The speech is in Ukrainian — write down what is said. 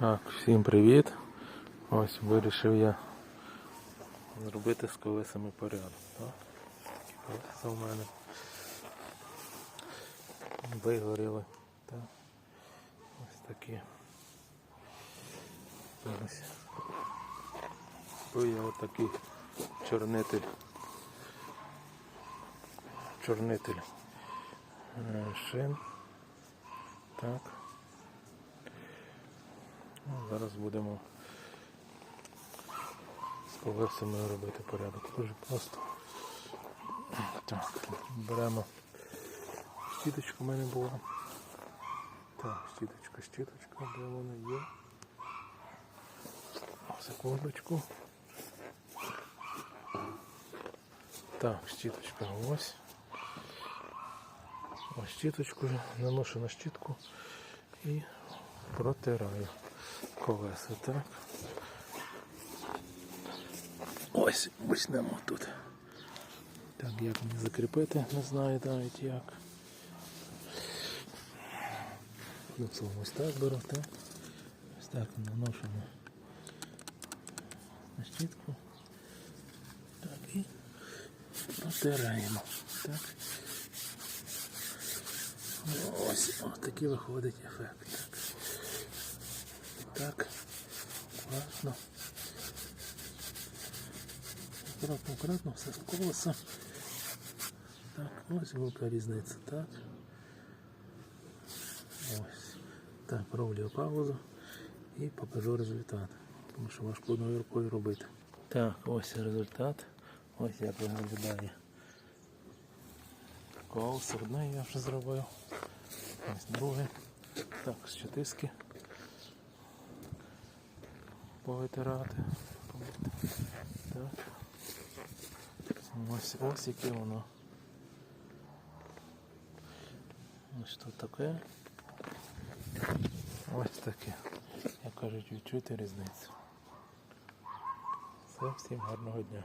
Так, всім привіт. Ось вирішив я зробити з колесами порядок. Так? Колеса в мене вигоріли. Так? Ось такі. Ось. Я отакий чорнитель. Чорнитель е, шин. Так. Зараз будемо з колесами робити порядок. Дуже просто. Так, беремо щіточку в мене була. Так, щіточка, щіточка, де вона є. Секундочку. Так, щіточка ось. Ось щіточку, наношу на щітку і протираю колеса, так. Ось почнемо тут. Так, як мені закріпити, не знаю навіть як. Ну, словом, ось так беру, так. Ось так наношу на, на щітку. Так, і протираємо. Так. Ось, ось такий виходить ефект. Так. Так. Аккуратно. Аккуратно, аккуратно, все колеса. Так, ось велика різниця, так. Ось. Так, роблю паузу і покажу результат. Тому що важко одною рукою робити. Так, ось результат. Ось як виглядає. Колесо одне я вже зробив. Ось друге. Так, з чотиски повитирати. Так. Ось ось яке воно. Ось тут таке. Ось таке. Як кажуть, відчути різницю. Всім гарного дня.